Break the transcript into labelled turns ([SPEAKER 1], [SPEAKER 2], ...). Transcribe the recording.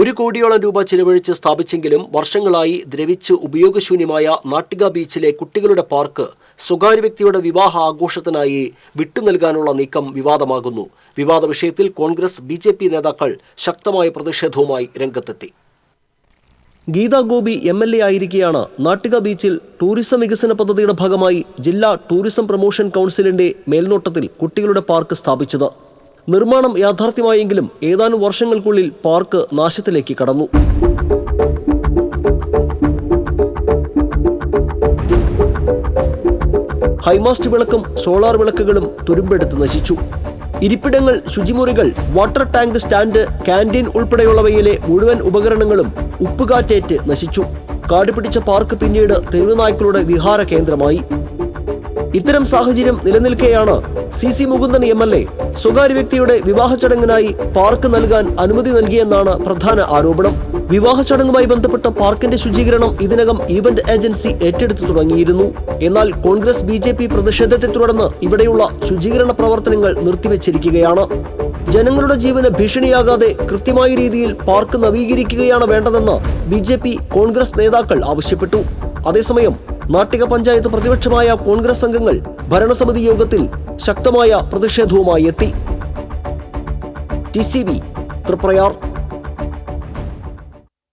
[SPEAKER 1] ഒരു കോടിയോളം രൂപ ചിലവഴിച്ച് സ്ഥാപിച്ചെങ്കിലും വർഷങ്ങളായി ദ്രവിച്ച് ഉപയോഗശൂന്യമായ നാട്ടിക ബീച്ചിലെ കുട്ടികളുടെ പാർക്ക് സ്വകാര്യ വ്യക്തിയുടെ വിവാഹ ആഘോഷത്തിനായി വിട്ടു നൽകാനുള്ള നീക്കം വിവാദമാകുന്നു. വിവാദ വിഷയത്തിൽ കോൺഗ്രസ് ബി ജെ പി നേതാക്കൾ ശക്തമായ പ്രതിഷേധവുമായി രംഗത്തെത്തി. Geetha Gopi M L A ആയിരിക്കെയാണ് Nattika ബീച്ചിൽ ടൂറിസം വികസന പദ്ധതിയുടെ ഭാഗമായി ജില്ലാ ടൂറിസം പ്രൊമോഷൻ കൗൺസിലിന്റെ മേൽനോട്ടത്തിൽ കുട്ടികളുടെ പാർക്ക് സ്ഥാപിച്ചത്. നിർമ്മാണം യാഥാർത്ഥ്യമായെങ്കിലും ഏതാനും വർഷങ്ങൾക്കുള്ളിൽ പാർക്ക് നാശത്തിലേക്ക് കടന്നു. ഹൈമാസ്റ്റ് വിളക്കും സോളാർ വിളക്കുകളും തുരുമ്പെടുത്ത് നശിച്ചു. ഇരിപ്പിടങ്ങൾ ശുചിമുറികൾ വാട്ടർ ടാങ്ക് സ്റ്റാൻഡ് ക്യാന്റീൻ ഉൾപ്പെടെയുള്ളവയിലെ മുഴുവൻ ഉപകരണങ്ങളും ഉപ്പുകാറ്റേറ്റ് നശിച്ചു. കാടുപിടിച്ച പാർക്ക് പിന്നീട് തെരുവുനായ്ക്കളുടെ വിഹാര കേന്ദ്രമായി. ഇത്തരം സാഹചര്യം നിലനിൽക്കെയാണ് C C Mukundan M L A സ്വകാര്യ വ്യക്തിയുടെ വിവാഹ ചടങ്ങിനായി പാർക്ക് നൽകാൻ അനുമതി നൽകിയെന്നാണ് പ്രധാന ആരോപണം. വിവാഹ ചടങ്ങുമായി ബന്ധപ്പെട്ട പാർക്കിന്റെ ശുചീകരണം ഇതിനകം ഇവന്റ് ഏജൻസി ഏറ്റെടുത്തു തുടങ്ങിയിരുന്നു. എന്നാൽ കോൺഗ്രസ് ബി ജെ പി പ്രതിഷേധത്തെ തുടർന്ന് ഇവിടെയുള്ള ശുചീകരണ പ്രവർത്തനങ്ങൾ നിർത്തിവച്ചിരിക്കുകയാണ്. ജനങ്ങളുടെ ജീവന് ഭീഷണിയാകാതെ കൃത്യമായ രീതിയിൽ പാർക്ക് നവീകരിക്കുകയാണ് വേണ്ടതെന്ന് ബി കോൺഗ്രസ് നേതാക്കൾ ആവശ്യപ്പെട്ടു. അതേസമയം നാട്ടിക പഞ്ചായത്ത് പ്രതിപക്ഷമായ കോൺഗ്രസ് അംഗങ്ങൾ ഭരണസമിതി യോഗത്തിൽ ശക്തമായ പ്രതിഷേധവുമായി എത്തി. T C B Triprayar.